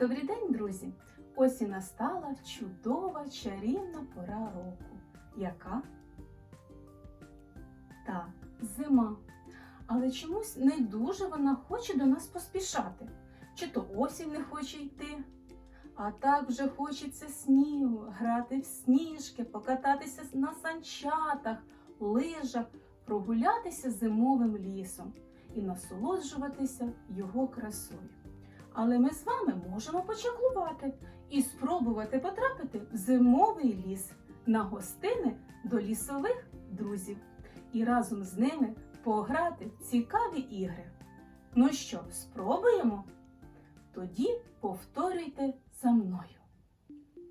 Добрий день, друзі! Ось і настала чудова чарівна пора року. Яка? Так, зима. Але чомусь не дуже вона хоче до нас поспішати. Чи то осінь не хоче йти. А так вже хочеться снігу, грати в сніжки, покататися на санчатах, лижах, прогулятися зимовим лісом і насолоджуватися його красою. Але ми з вами можемо почаклувати і спробувати потрапити в зимовий ліс на гостини до лісових друзів і разом з ними пограти в цікаві ігри. Ну що, спробуємо? Тоді повторюйте за мною.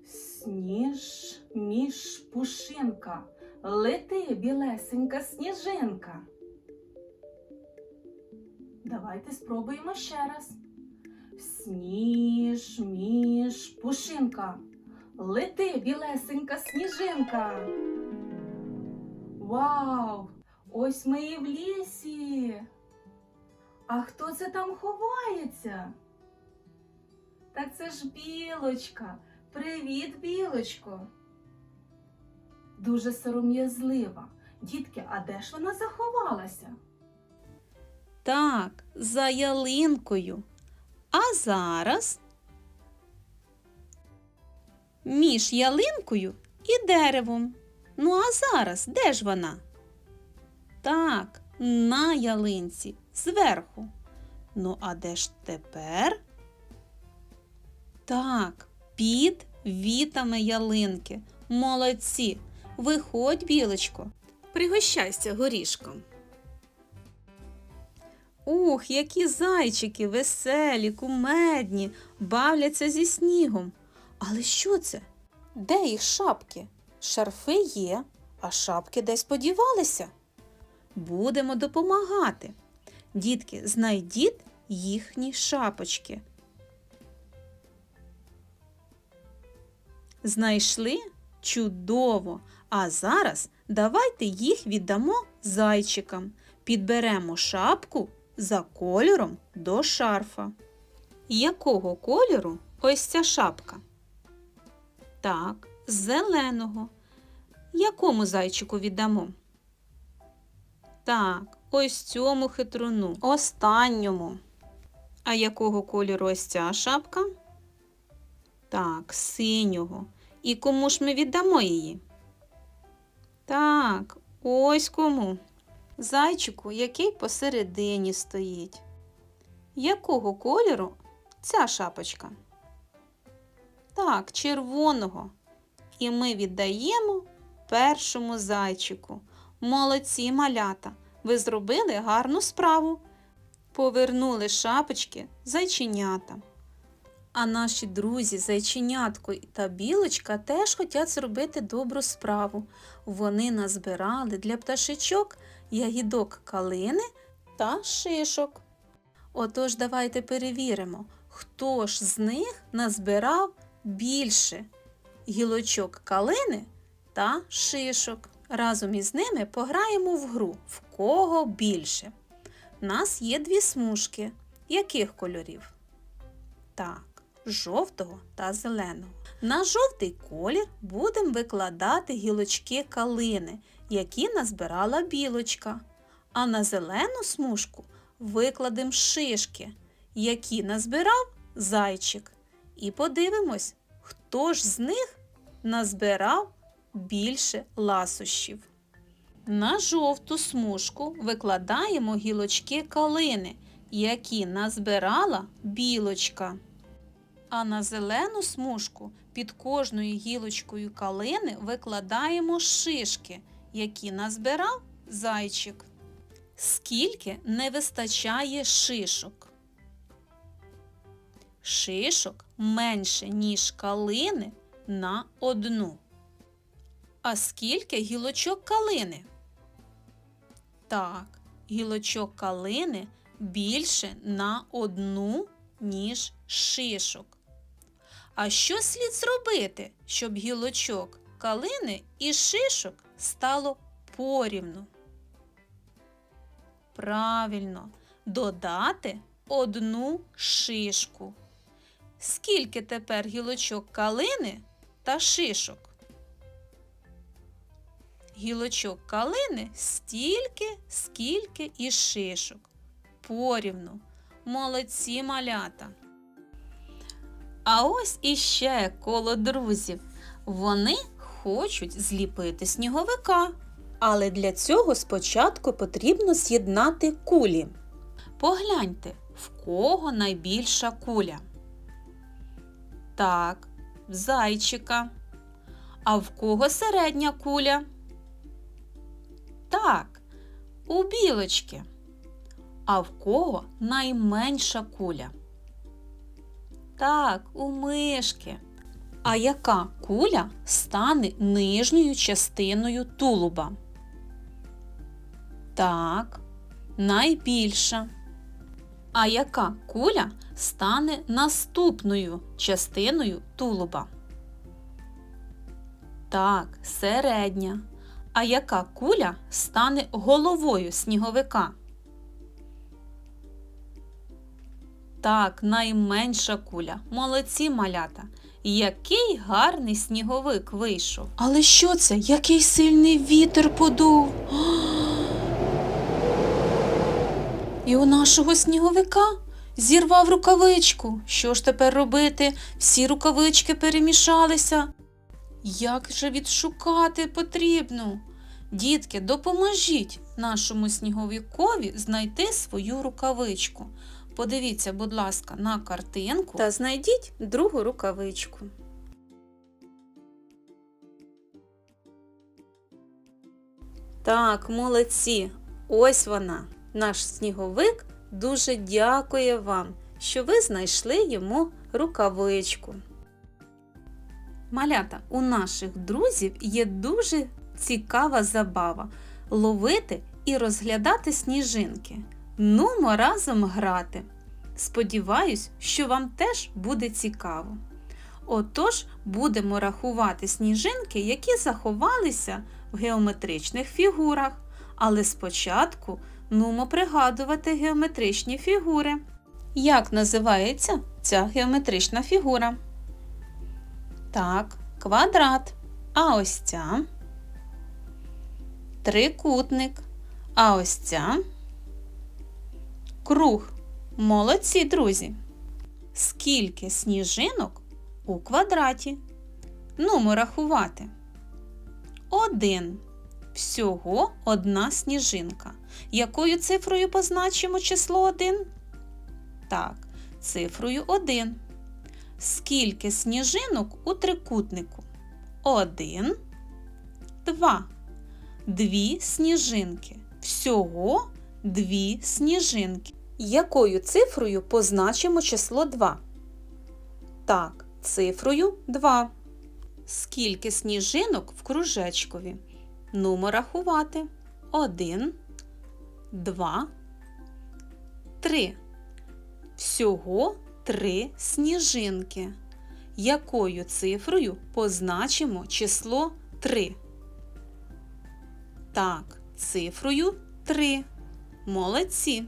Сніж між пушинка, лети білесенька сніжинка. Давайте спробуємо ще раз. Сніж між пушинка, лети білесенька сніжинка. Вау! Ось ми і в лісі. А хто це там ховається? Так це ж білочка. Привіт, білочко. Дуже сором'язлива. Дітки, а де ж вона заховалася? Так, за ялинкою. А зараз між ялинкою і деревом. Ну а зараз де ж вона? Так, на ялинці зверху. Ну, а де ж тепер? Так, під вітами ялинки. Молодці. Виходь, білочко. Пригощайся горішком. Ух, які зайчики веселі, кумедні, бавляться зі снігом. Але що це? Де їх шапки? Шарфи є, а шапки десь подівалися. Будемо допомагати. Дітки, знайдіть їхні шапочки. Знайшли? Чудово! А зараз давайте їх віддамо зайчикам. Підберемо шапку за кольором до шарфа. Якого кольору ось ця шапка? Так, зеленого. Якому зайчику віддамо? Так, ось цьому хитруну, останньому. А якого кольору ось ця шапка? Так, синього. І кому ж ми віддамо її? Так, ось кому. Зайчику, який посередині стоїть. Якого кольору ця шапочка? Так, червоного. І ми віддаємо першому зайчику. Молодці малята! Ви зробили гарну справу. Повернули шапочки зайченятам. А наші друзі, зайченятко та білочка теж хочуть зробити добру справу. Вони назбирали для пташечок ягідок калини та шишок. Отож, давайте перевіримо, хто ж з них назбирав більше гілочок калини та шишок. Разом із ними пограємо в гру в кого більше. У нас є дві смужки. Яких кольорів? Так, жовтого та зеленого. На жовтий колір будемо викладати гілочки калини, які назбирала білочка. А на зелену смужку викладемо шишки, які назбирав зайчик. І подивимось, хто ж з них назбирав більше ласощів. На жовту смужку викладаємо гілочки калини, які назбирала білочка. А на зелену смужку під кожною гілочкою калини викладаємо шишки, які назбирав зайчик. Скільки не вистачає шишок? Шишок менше, ніж калини на одну. А скільки гілочок калини? Так, гілочок калини більше на одну, ніж шишок. А що слід зробити, щоб гілочок калини і шишок стало порівну? Правильно, додати одну шишку. скільки тепер гілочок калини та шишок? Гілочок калини стільки, скільки і шишок. Порівну. Молодці малята. А ось іще коло друзів. Вони хочуть зліпити сніговика. Але для цього спочатку потрібно з'єднати кулі. Погляньте, в кого найбільша куля. Так, в зайчика. А в кого середня куля? Так, у білочки. А в кого найменша куля? Так, у мишки. А яка куля стане нижньою частиною тулуба? Так, найбільша. А яка куля стане наступною частиною тулуба? Так, середня. А яка куля стане головою сніговика? Так, найменша куля. Молодці малята. Який гарний сніговик вийшов. Але що це? Який сильний вітер подув? І у нашого сніговика зірвав рукавичку. Що ж тепер робити? Всі рукавички перемішалися. Як же відшукати потрібно? Дітки, допоможіть нашому сніговикові знайти свою рукавичку. Подивіться, будь ласка, на картинку та знайдіть другу рукавичку. Так, молодці. Ось вона. Наш сніговик дуже дякує вам, що ви знайшли йому рукавичку. Малята, у наших друзів є дуже цікава забава ловити і розглядати сніжинки. Нумо разом грати. Сподіваюсь, що вам теж буде цікаво. Отож, будемо рахувати сніжинки, які заховалися в геометричних фігурах. Але спочатку нумо пригадувати геометричні фігури. Як називається ця геометрична фігура? Так, квадрат. А ось ця трикутник. А ось ця круг. Молодці, друзі. Скільки сніжинок у квадраті? Нумо рахувати. Один. Всього одна сніжинка. Якою цифрою позначимо число 1? Так, цифрою 1. Скільки сніжинок у трикутнику? Один, два. Дві сніжинки. Всього дві сніжинки. Якою цифрою позначимо число 2? Так, цифрою 2. Скільки сніжинок в кружечкові? Нумо рахувати. 1, 2, 3. Всього 3 сніжинки. Якою цифрою позначимо число 3? Так, цифрою 3. Молодці.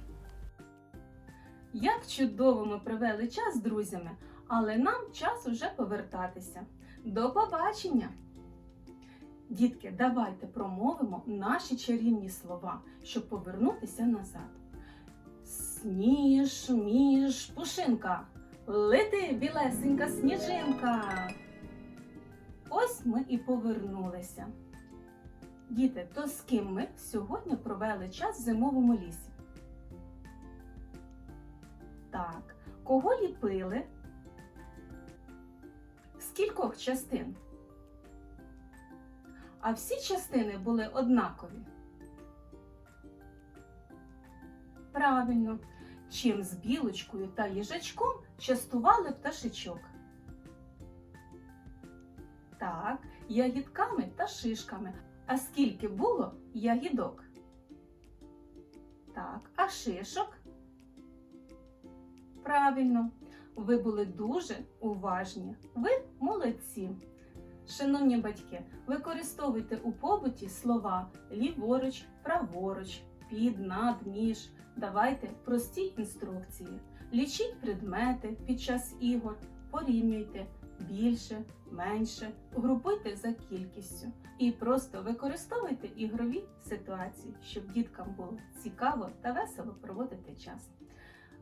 Як чудово ми провели час з друзями, але нам час уже повертатися. До побачення! Дітки, давайте промовимо наші чарівні слова, щоб повернутися назад. Сніж, між, пушинка, лети, білесенька сніжинка. Ось ми і повернулися. Діти, то з ким ми сьогодні провели час в зимовому лісі? Так, кого ліпили? З кількох частин? А всі частини були однакові? Правильно, чим з білочкою та їжачком частували пташечок? Так, ягідками та шишками. А скільки було ягідок? Так, а шишок? Правильно, ви були дуже уважні. Ви молодці. Шановні батьки, використовуйте у побуті слова ліворуч, праворуч, під, над, між. Давайте прості інструкції. Лічіть предмети під час ігор, порівнюйте більше, менше, групуйте за кількістю і просто використовуйте ігрові ситуації, щоб діткам було цікаво та весело проводити час.